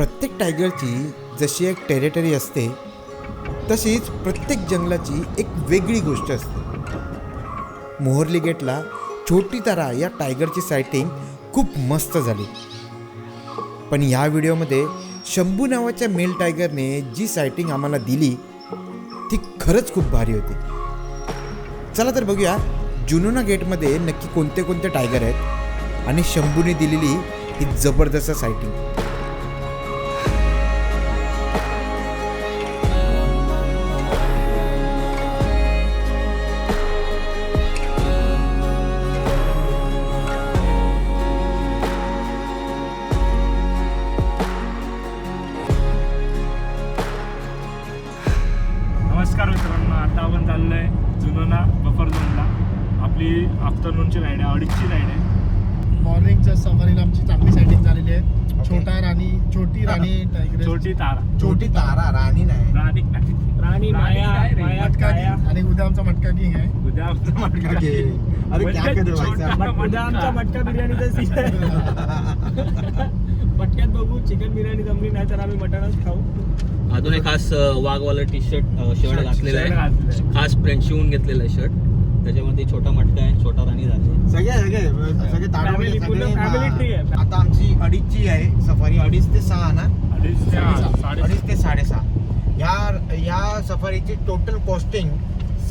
प्रत्येक टायगरची जशी एक टेरिटरी असते तशीच प्रत्येक जंगलाची एक वेगळी गोष्ट असते. मोहर्ली गेटला छोटी तारा या टायगरची सायटिंग खूप मस्त झाली. पण या व्हिडिओमध्ये शंभू नावाच्या मेल टायगरने जी सायटिंग आम्हाला दिली ती खरंच खूप भारी होती. चला तर बघूया जुनोना गेटमध्ये नक्की कोणते कोणते टायगर आहेत आणि शंभूने दिलेली ही जबरदस्त सायटिंग आपली आफ्टरनूनची राईड आहे अडीचची राईड आहे. मॉर्निंगच्या सफारीला आमची चांगली सेटिंग झालेली आहे. छोटा राणी छोटी राणी टायगर छोटी तारा. छोटी तारा राणी नाही. राणी. राणी माया माया मटका काया. आणि उद्या आमचा मटका किंग आहे. उद्या आमचा मटका अरे म्हणजे क्या कर मट- उद्या आमचा मटका बिर्याणीचा सीझन मटक्यात बघू चिकन बिर्याणी जमली नाही तर आम्ही मटणच खाऊ. अजून एक खास अ, वाघवाला टी शर्ट शर्ट घातलेला आहे. घातलेलं खास प्रिंट शिवून घेतलेला आहे शर्ट त्याच्यामध्ये छोटा मटका आहे छोटा राणी झाले सगळे सगळे सगळे ताडोबे Family, पूर्ण सगळे, family हा. tree आहे. आता आमची अडीचची आहे सफारी अडीच ते सहा ना? अडीच ते साडेसहा. साडे अडीच ते साडेसहा. ह्या ह्या सफारीची टोटल कॉस्टिंग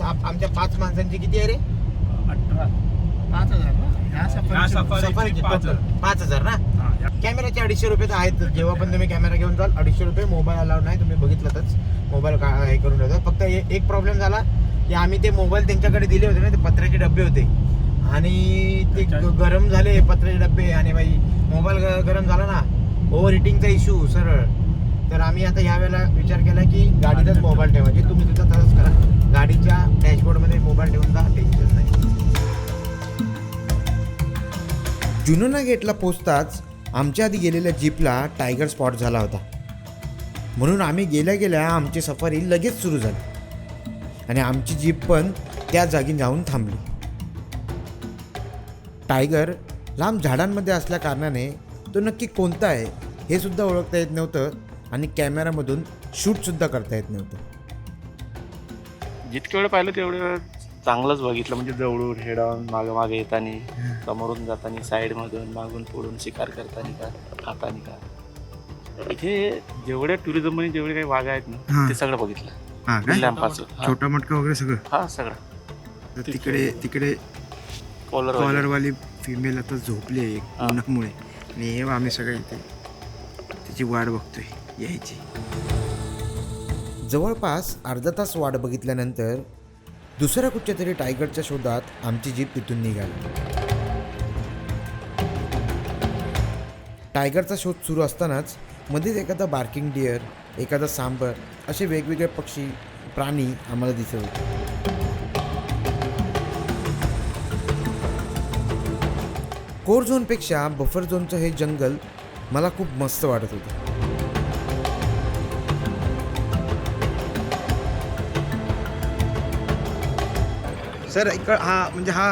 आमच्या पाच माणसांची किती आहे रे? अठरा. पाच हजार ना? ह्या ह्या सफारी सफारीची सफारीची पाच हजार. पाच हजार ना? हा, या- कॅमेऱ्याचे अडीचशे रुपये तर आहेत. जेव्हा पण तुम्ही कॅमेरा घेऊन जाल अडीचशे रुपये मोबाईल अलाउड नाही. तुम्ही बघितलंच मोबाईल का हे करून ठेवतात. फक्त ए- एक प्रॉब्लेम झाला. की आम्ही ते मोबाईल त्यांच्याकडे दिले होते ना ते पत्र्याचे डबे होते. आणि ते गरम झाले पत्र्याचे डबे आणि बाई मोबाईल ग- गरम झाला ना ओव्हर हिटिंगचा इश्यू सरळ. तर आम्ही आता ह्या वेळेला विचार केला की गाडीतच मोबाईल ठेवायचे तुम्ही सुद्धा तसंच करा. गाडीच्या डॅशबोर्डमध्ये मोबाईल ठेवून जा टेन्शन नाही. जुनोना गेटला पोचताच आमच्या आधी गेलेल्या जीपला टायगर स्पॉट झाला होता. म्हणून आम्ही गेल्या गेल्या आमची सफारी लगेच सुरू झाली. आणि आमची जीप पण त्या जागी जाऊन थांबली. टायगर लांब झाडांमध्ये असल्या कारणाने तो नक्की कोणता आहे हे सुद्धा ओळखता येत नव्हतं आणि कॅमेरामधून शूटसुद्धा करता येत नव्हतं. जितके वेळ पाहिलं तेवढं चांगलंच बघितलं. म्हणजे जवळून हेड ऑन मागं मागे येताना समोरून जाताना साईडमधून मागून पुढून शिकार करताना का खाताना का. इथे जेवढ्या टुरिझममध्ये जेवढे काही वाघ आहेत ना ते सगळं बघितलं. हा, छोटा मटका वगैरे सगळं? हा सगळं. तर तिकडे तिकडे कॉलर कॉलरवाली फिमेल आता झोपली आहे हा. उन्हामुळे. आणि हे आम्ही सगळे इथे तिची वाट बघतोय यायची. जवळपास अर्धा तास वाट बघितल्यानंतर दुसऱ्या कुठच्या तरी टायगरच्या शोधात आमची जीप तिथून निघाली. टायगरचा शोध सुरू असतानाच मध्येच एखादा बार्किंग डिअर एखादा सांबर असे वेगवेगळे पक्षी प्राणी आम्हाला दिसत होते. कोर झोनपेक्षा बफर झोनचं हे जंगल मला खूप मस्त वाटत होतं. सर इकड हा म्हणजे हा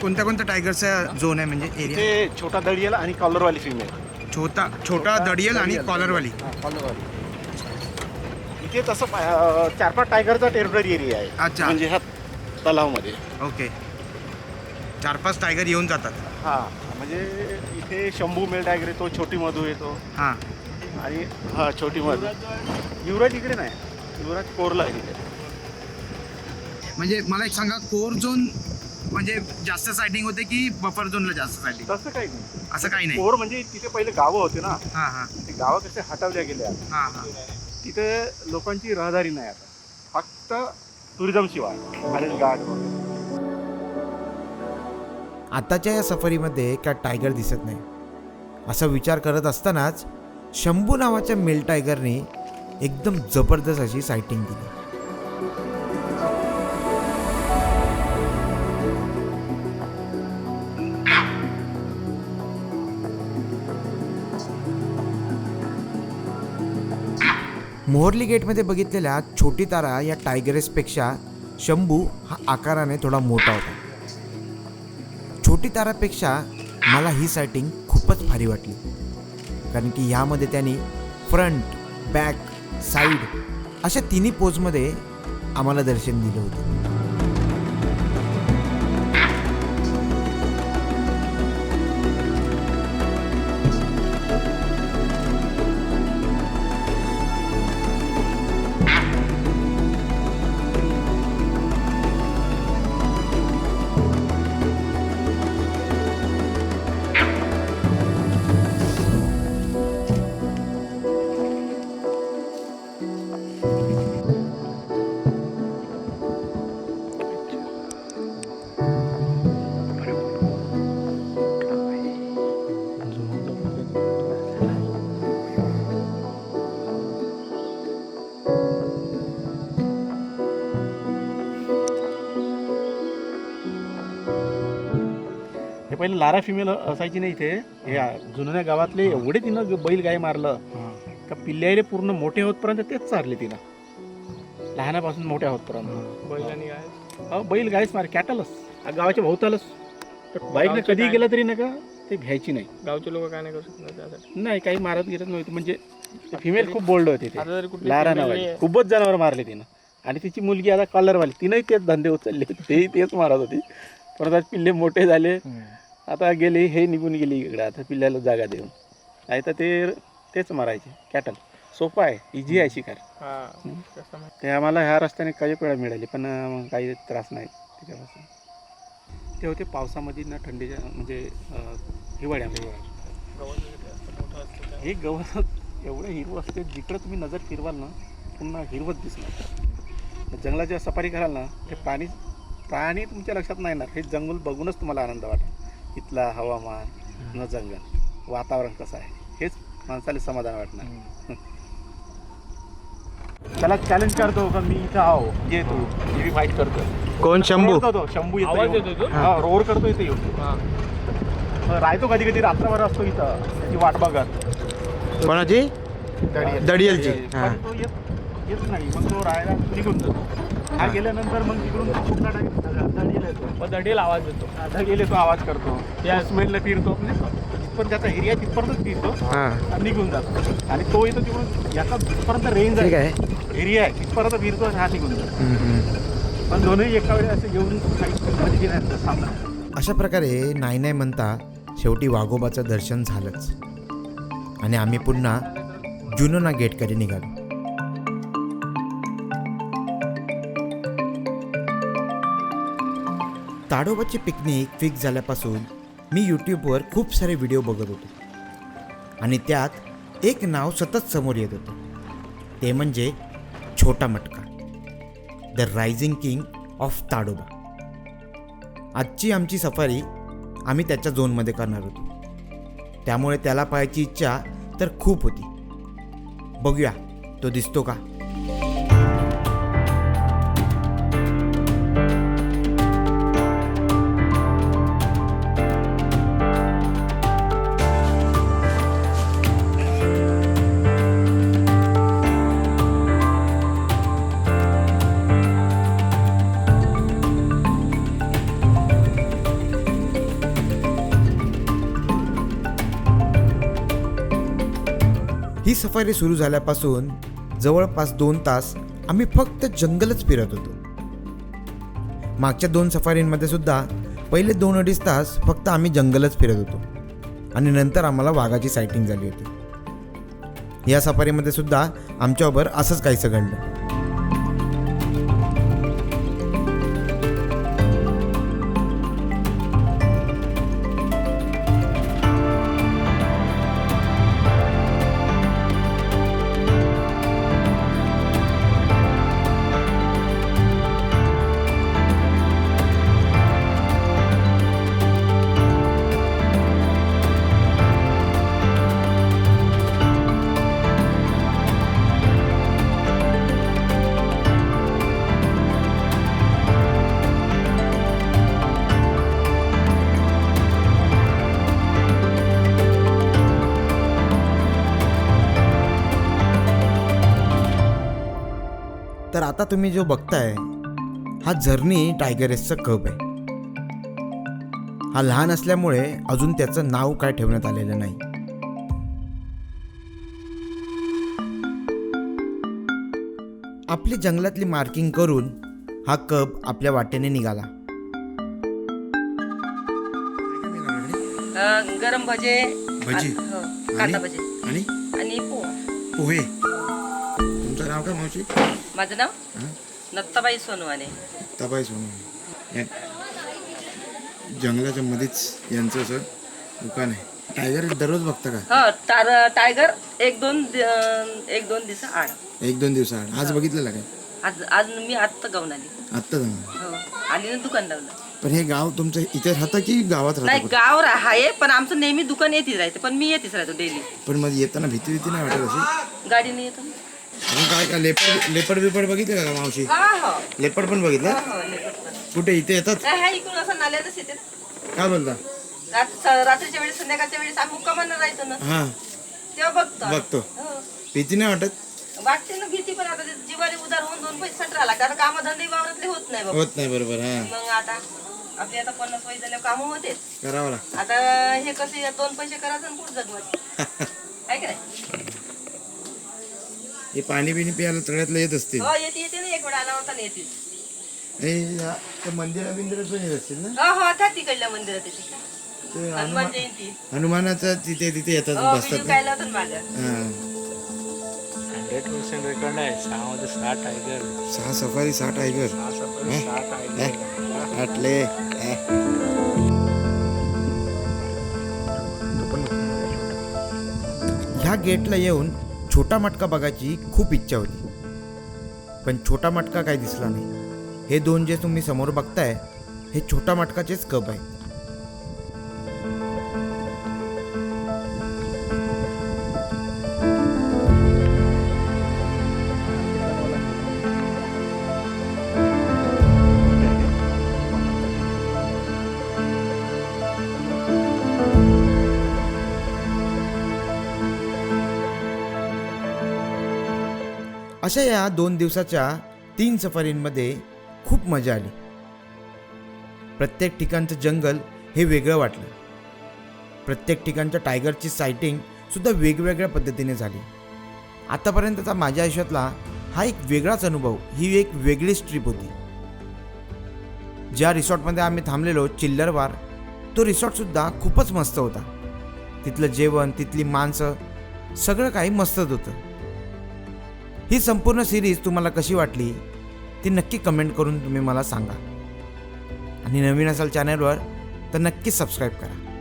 कोणत्या कोणत्या टायगरचा झोन आहे? म्हणजे एरिया इथे छोटा दडियल आणि कॉलरवाली फिमेल. छोटा छोटा दडियल आणि कॉलरवाली. कॉलरवाली. इथे तसं चार पाच टायगरचा टेरिटरी एरिया आहे. अच्छा. म्हणजे ह्या तलावमध्ये. ओके. चार पाच टायगर येऊन जातात. हा म्हणजे इथे शंभू मेल टायगर येतो छोटी मधू येतो. हां. आणि हा छोटी मध. युवराज इकडे नाही. युवराज कोरला आहे म्हणजे मला एक सांगा कोर झोन म्हणजे जास्त सायटिंग होते की बफर झोनला जास्त सायटिंग तसं काही नाही. असं काही नाही. कोर म्हणजे तिथे पहिले गावं होते ना. हां हां. ते गावं कसे हटवल्या गेल्या. हां हां. तिथे लोकांची रहदारी नाही आता. फक्त टुरिझम शिवाय. आणि गार्ड वगैरे. आताच्या या सफारीमध्ये काय टायगर दिसत नाही. असा विचार करत असतानाच शंभू नावाच्या मेल टायगरने एकदम जबरदस्त अशी सायटिंग दिली मोहर्ली गेटमध्ये बघितलेल्या छोटी तारा या टायगरेसपेक्षा शंभू हा आकाराने थोडा मोठा होता. छोटी तारापेक्षा मला ही सायटिंग खूपच भारी वाटली. कारण की ह्यामध्ये त्यांनी फ्रंट बॅक साईड अशा तिन्ही पोजमध्ये आम्हाला दर्शन दिलं होतं. पहिले लारा फिमेल असायची नाही इथे. हे आ- जुन्या गावातले एवढे तिनं बैल गाय मारलं. का पिल्ल्याले पूर्ण मोठे होतपर्यंत तेच चारले तिनं. लहानापासून मोठ्या होतपर्यंत. बैलांनी अहो, बैल गायच मार कॅटलच गावाच्या भोवतालच. तर बाईकने गावचे कधी? गेलं तरी नका ते घ्यायची नाही. गावचे लोक काय नाही करू त्यासाठी. नाही काही मारत गिरत नव्हते. म्हणजे फिमेल खूप बोल्ड होते लारा नावाची. आहे, खूपच जनावर मारले तिनं. आणि तिची मुलगी आता कलरवाली तिनंही तेच धंदे उचलले. तेही तेच मारत होती. परत आज पिल्ले मोठे झाले. आता गेले हे निघून गेली इकडे. आता पिल्ल्याला जागा देऊन. नाही तर ते तेच मारायचे. कॅटल सोपं आहे. इझी आहे शिकार. हा ते आम्हाला ह्या रस्त्याने काही वेळा मिळाली पण काही त्रास नाही त्याच्यापासून. ते होते पावसामध्ये ना थंडीच्या म्हणजे हिवाळ्यामध्ये. हे गवत एवढं हिरवं असते जिकडं तुम्ही नजर फिरवाल ना पुन्हा हिरवत दिसणार. जंगलाच्या सफारी कराल ना ते प्राणी प्राणी तुमच्या लक्षात नाही येणार. हे जंगल बघूनच तुम्हाला आनंद वाटेल. इथला हवामान न जंगल वातावरण कसं आहे? हेच माणसाला समाधान वाटणार. त्याला चॅलेंज करतो का मी इथं आहो ये तू मी फाईट करतो. कोण? शंभू? तो शंभू येतो? हा रोड करतो इथे हा. मग राहतो कधी कधी रात्रभर असतो इथं त्याची वाट बघत. कोणाची? दडियलची. तो येत येत नाही मग तो राहायला निघून जातो. हा गेल्यानंतर मग तिकडून direct दडियला येतो दडील आवाज येतो. आता गेले तो आवाज करतो. या. या स्मेलला फिरतो. पण त्याचा एरिया तिथपर्यंत फिरतो. हां. आणि निघून जातो. आणि तो येतो तिकडून. याचा जिथपर्यंत रेंज ठीक आहे. एरिया आहे तिथपर्यंत फिरतो आणि हा निघून जातो. पण दोन्ही एका वेळी असे घेऊन काही गेल्यानंतर सामना. अशा प्रकारे नाही नाही म्हणता शेवटी वाघोबाचं दर्शन झालंच. आणि आम्ही पुन्हा जुनोना गेटकडे निघालो. ताडोबाची पिकनिक फिक्स झाल्यापासून मी यूट्यूबवर खूप सारे व्हिडिओ बघत होतो. आणि त्यात एक नाव सतत समोर येत होतं. ते म्हणजे छोटा मटका. The rising king of Tadoba आजची आमची सफारी आम्ही त्याच्या झोनमध्ये करणार होतो. त्यामुळे त्याला पाहायची इच्छा तर खूप होती. बघूया तो दिसतो का? सफारी सुरू झाल्यापासून जवळपास दोन तास आम्ही फक्त जंगलच फिरत होतो. मागच्या दोन सफारींमध्ये सुद्धा पहिले दोन अडीच तास फक्त आम्ही जंगलच फिरत होतो. आणि नंतर आम्हाला वाघाची सायटिंग झाली होती. या सफारीमध्ये सुद्धा आमच्याबरोबर असंच काहीसं घडलं. तर आता तुम्ही जो बघताय हा झरणी टायगर रेसचा कप आहे. हा लहान असल्यामुळे अजून त्याचं नाव काय ठेवण्यात आलेलं नाही. आपली जंगलातली मार्किंग करून हा कप आपल्या वाटेने निघाला. गरम भजे भजी? हो, कांदा भजे. आणि? आणि पोहा. पोहे. तुमचं नाव काय मावशी? माझं नाव? नत्ताबाई सोनवाने तबाई सोनू या जंगलाच्या मध्येच यांचं असं दुकान आहे. टायगर दररोज बघता का? हो टायगर एक दोन एक दोन दिवस आड. एक दोन दिवसाआड आज बघितलेलं काय आज आज मी आत्ता गाऊन आली. आत्ता हो आली ना दुकान लावलं पण हे गाव तुमचं इथे राहतं की गावात नाही राहतं गाव आहे पण आमचं नेहमी दुकान येतीच राहते. पण मी येतीच राहतो डेली पण मग येताना भीती भीती नाही वाटत अशी? गाडीने येतो अजून काय काय लेपड लेपड बिपड बघितलं का मावशी? हा लेपड पण बघितलं? हो. कुठे इथे येतात? हा इकडून असं नाल्यातच येते ना काय बोलता? रात्रीच्या वेळेस संध्याकाळच्या वेळेस आम्ही मुक्कामानं राहायचो ना. हा. तेव्हा बघतो. हो. भीती नाही वाटत? वाटते ना भीती पण आता ते जिवारी उदार होऊन दोन पैसे सट राहिला कारण कामधंदे वावरातले होत नाही होत नाही बरोबर हा. मग आता आपले आता पन्नास वय झाल्यावर कामं होतेच. करावं आता हे कसे दोन पैसे करायचं आणि कुठं जगवायचं? काय काय हे पाणी बिणी प्यायला तळ्यातलं येत असतील. हो येते येते ना एक वेळा अनावरता येते. हे या- त्या मंदिरा बिंदिरात पण येत असतील ना? हो हो तिकडल्या मंदिरात येते. ते हनुमान जयंती. हनुमानाचं तिथे तिथे येतात हो बसतात हा. हंड्रेड पर्सेंट रेकॉर्ड आहे. सहामध्ये सहा टायगर सहा सफारी सहा टायगर सहा सफारी सहा टायगर आटले. ह्या गेटला येऊन छोटा मटका बघायची खूप इच्छा होती. पण छोटा मटका काय दिसला नाही. हे दोन जे तुम्ही समोर बघताय हे छोटा मटकाचेच कप आहे. अशा या दोन दिवसाच्या तीन सफारींमध्ये खूप मजा आली. प्रत्येक ठिकाणचं जंगल हे वेगळं वाटलं. प्रत्येक ठिकाणच्या टायगरची सायटिंग सुद्धा वेगवेगळ्या पद्धतीने झाली. आतापर्यंतचा माझ्या आयुष्यातला हा एक वेगळाच अनुभव ही एक वेगळीच ट्रिप होती. ज्या रिसॉर्टमध्ये आम्ही थांबलेलो चिल्लरवार तो रिसॉर्टसुद्धा खूपच मस्त होता. तिथलं जेवण तिथली माणसं सगळं काही मस्तच होतं. ही संपूर्ण सिरीज तुम्हाला कशी वाटली ती नक्की कमेंट करून तुम्ही मला सांगा. आणि नवीन असाल चॅनलवर तर नक्कीच सबस्क्राईब करा.